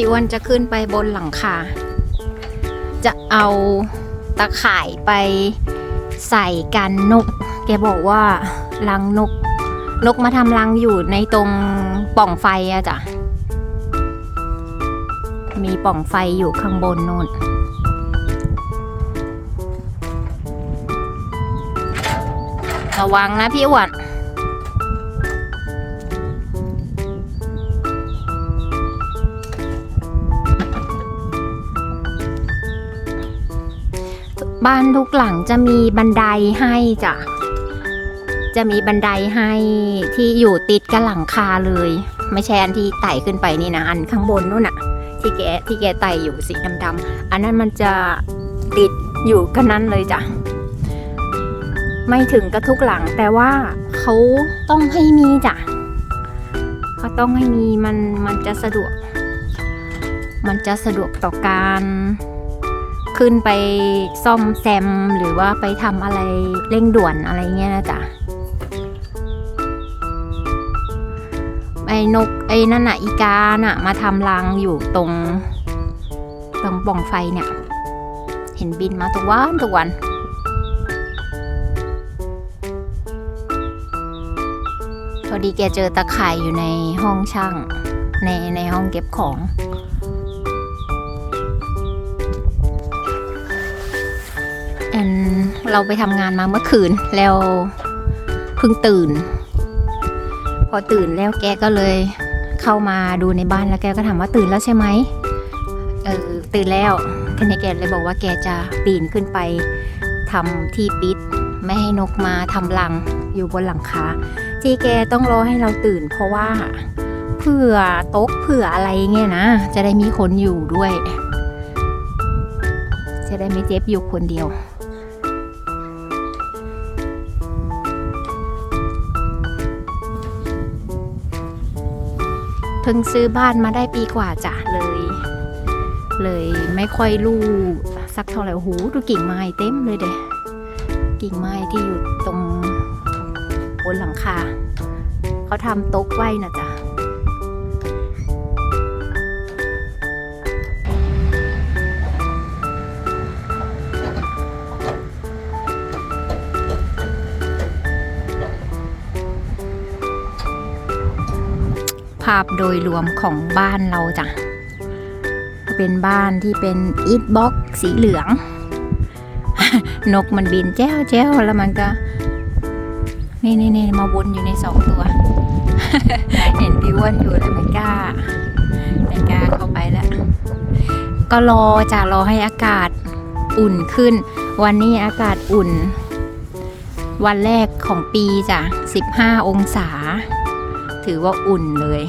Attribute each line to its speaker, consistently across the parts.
Speaker 1: พี่อ้วนจะขึ้นไปบนหลังคา จะเอาตะข่ายไปใส่กันนก แกบอกว่ารังนก นกมาทำรังอยู่ในตรงปล่องไฟอะจ้ะ มีปล่องไฟอยู่ข้างบนนู่นระวังนะพี่อ้วน บ้านทุกหลังจะมีบันไดให้จ้ะ จะมีบันไดให้ที่อยู่ติดกับหลังคาเลย ไม่ใช่อันที่ไต่ขึ้นไปนี่นะ อันข้างบนนู่นน่ะ ที่แกที่แกไต่อยู่สีดำๆอันนั้นมันจะติดอยู่กันนั้นเลยจ้ะ ไม่ถึงกับทุกหลัง แต่ว่าเขาต้องให้มีจ้ะเขาต้องให้มีมันมันจะสะดวก มันจะสะดวกต่อการ ขึ้นไปซ่อมแซมหรือว่าไปทำอะไรเร่งด่วนอะไรเงี้ยนะจ๊ะไอ้นกไอ้นั่นน่ะอีกาน่ะ มาทำรังอยู่ตรง ตรงปล่องไฟเนี่ย เห็นบินมาทุกวันทุกวัน พอดีแกเจอตะข่ายอยู่ในห้องช่าง ในในห้องเก็บของ อนเราไปทำงานมาเมื่อคืนแล้วเพิ่งตื่น พอตื่นแล้วแกก็เลยเข้ามาดูในบ้านแล้วแกก็ถามว่าตื่นแล้วใช่ไหมเออตื่นแล้วทีนี้แกเลยบอกว่าแกจะปีนขึ้นไปทำที่ปิด ไม่ให้นกมาทำรังอยู่บนหลังคาที่แกต้องรอให้เราตื่น เพราะว่าเผื่อโต๊ะเผื่ออะไรเงี้ยนะ จะได้มีคนอยู่ด้วย จะได้ไม่เจ็บอยู่คนเดียว พิ่งซื้อบ้านมาได้ปีกว่าจ้ะเลย เลยไม่ค่อยรู้สักเท่าไหร่โอ้โหดูกิ่งไม้เต็มเลยเด้กิ่งไม้ที่อยู่ตรงบนหลังคาเขาทำโต๊ะไว้นะจ๊ะาพโดยรวมของบ้านเราจ้ะเป็นบ้านที่เป็นอีทบ็อกสีเหลือง นกมันบินแจ้วแจ้วแล้วมันก็ นี่นี่นี่มาวนอยู่ในสองตัว เห็นพี่อ้วนอยู่แล้วไม่กล้าไม่กล้าเข้าไปแล้ว ก็รอจะรอให้อากาศอุ่นขึ้น วันนี้อากาศอุ่น วันแรกของปีจ้ะ 15 องศา ถือว่าอุ่นเลย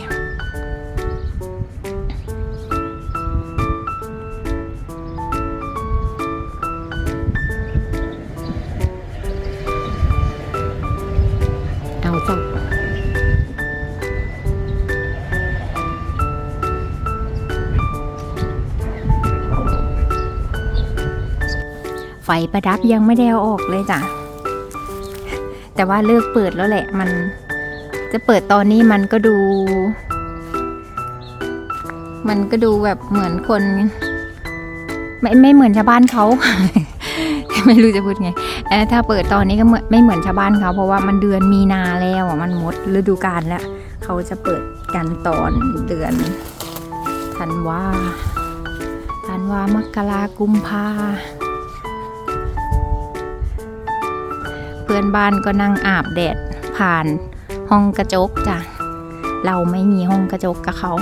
Speaker 1: เอาจ้ะไฟประดับยังไม่ได้เอาออกเลยจ้ะแต่ว่าเลิกเปิดแล้วแหละมัน จะเปิดตอนนี้มันก็ดู มันก็ดูแบบเหมือนคน ไม่ไม่เหมือนชาวบ้านเขาไม่รู้จะพูดไงเออถ้าเปิดตอนนี้ก็ไม่เหมือนชาวบ้านเขาเพราะว่ามันเดือนมีนาแล้วอะมันหมดฤดูกาลแล้วเขาจะเปิดกันตอนเดือนธันวาธันวามกรากุมภาเพื่อนบ้านก็นั่งอาบแดดผ่าน ห้องกระจกจ้ะ เราไม่มีห้องกระจกกับเขา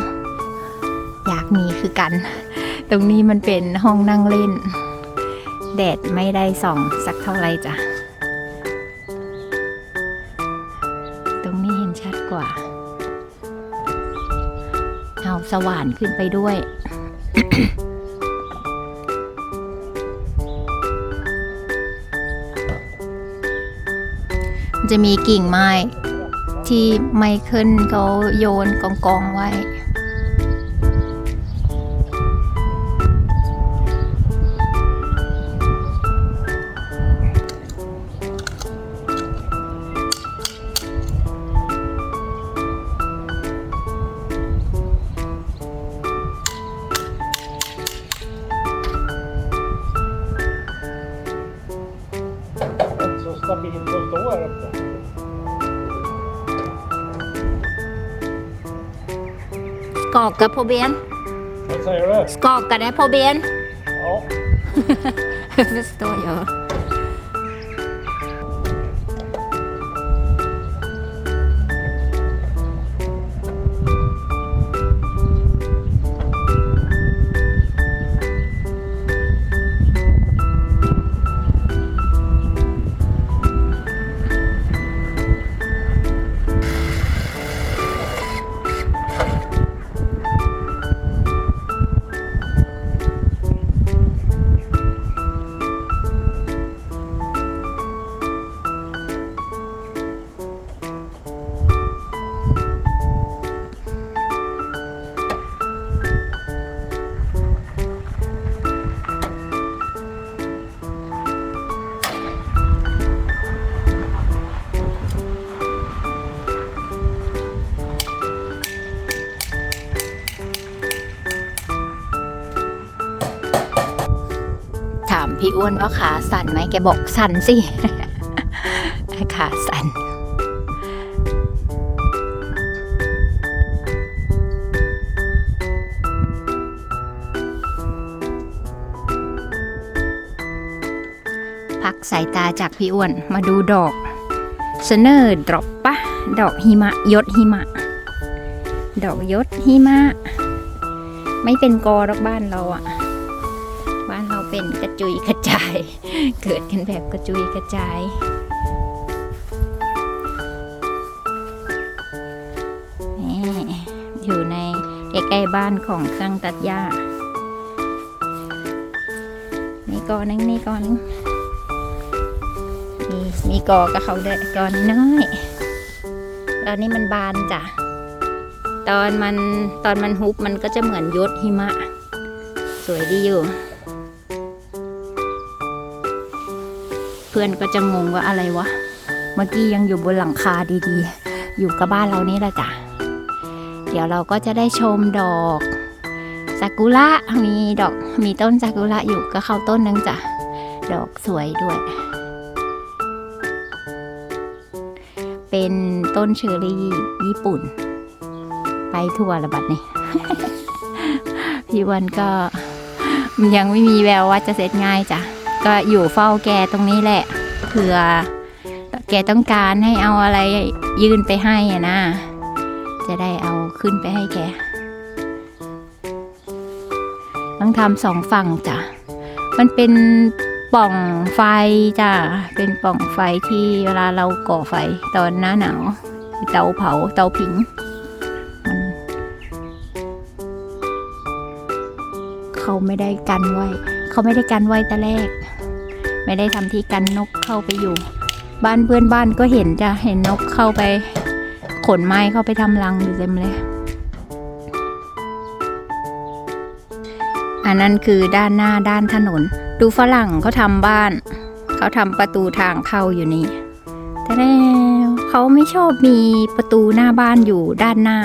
Speaker 1: อยากมีคือกัน ตรงนี้มันเป็นห้องนั่งเล่น แดดไม่ได้ส่องสักเท่าไรจ้ะ ตรงนี้เห็นชัดกว่า เอาสว่านขึ้นไปด้วยจะมีกิ่งไม้ ที่ไมเคิลเขาโยนกองกองไว้
Speaker 2: Stop it.
Speaker 1: Skaka på ben.
Speaker 2: Vad säger du?
Speaker 1: Skaka det på ben.
Speaker 2: Ja.
Speaker 1: förstår jag. อ้วนว่าขาสั่นไหมแกบอกสั่นสิขาสั่นพักสายตาจากพี่อ้วนมาดูดอกเสเนอร์ดรอปปะดอกหิมะยศหิมะ ดอกยศหิมะ ไม่เป็นกอรอกบ้านเราอะ เป็นกระจุยกระจาย เกิดกันแบบกระจุยกระจายนี่อยู่ในใกล้ๆบ้านของเครื่องตัดหญ้า นี่กอนึงนี่กอนึงมีมีกอกับเขาเด็กกอน้อยตอนนี้มันบานจ้ะ ตอนมันตอนมันฮุบมันก็จะเหมือนยศหิมะ สวยดีอยู่ พื่อนก็จะงงว่าอะไรวะ เมื่อกี้ยังอยู่บนหลังคาดีๆ อยู่กับบ้านเรานี่แหละจ้ะ เดี๋ยวเราก็จะได้ชมดอกซากุระมีดอกมีต้นซากุระอยู่ก็เข้าต้นนึงจ้ะ ดอกสวยด้วย เป็นต้นเชอรี่ญี่ปุ่น ไปทั่วระบัดนี่พี่วันก็ยังไม่มีแววว่าจะเสร็จง่ายจ้ะ ก็อยู่เฝ้าแกตรงนี้แหละเผื่อแกต้องการให้เอาอะไรยื่นไปให้อะนะ จะได้เอาขึ้นไปให้แก ต้องทำสองฝั่งจ้ะ มันเป็นป่องไฟจ้ะ เป็นป่องไฟที่เวลาเราก่อไฟตอนหน้าหนาว เตาเผาเตาผิงเขาไม่ได้กันไว้ เขาไม่ได้กันไว้แต่แรก ไม่ได้ทำที่กันนกเข้าไปอยู่ บ้านเพื่อนบ้านก็เห็นจะเห็นนกเข้าไป ขนไม้เข้าไปทำรังอยู่เต็มเลย อันนั้นคือด้านหน้าด้านถนน ดูฝรั่งเขาทำบ้าน เขาทำประตูทางเข้าอยู่นี่แต่แล้วเขาไม่ชอบมีประตูหน้าบ้านอยู่ด้านหน้า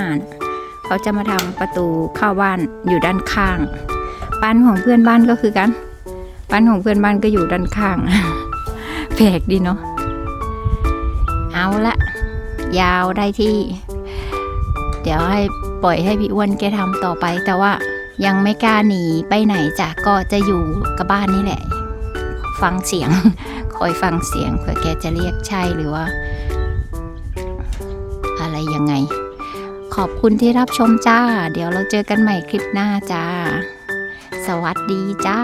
Speaker 1: เขาจะมาทำประตูเข้าบ้านอยู่ด้านข้าง บ้านของเพื่อนบ้านก็คือกัน บ้านของเพื่อนบ้านก็อยู่ด้านข้าง แปลกดีเนาะ เอาละยาวได้ที่ เดี๋ยวให้ปล่อยให้พี่อ้วนแกทำต่อไป แต่ว่ายังไม่กล้าหนีไปไหนจ้ะก็จะอยู่กับบ้านนี่แหละ ฟังเสียง คอยฟังเสียงเผื่อแกจะเรียกใช่หรือว่า อะไรยังไง ขอบคุณที่รับชมจ้า เดี๋ยวเราเจอกันใหม่คลิปหน้าจ้า สวัสดีจ้า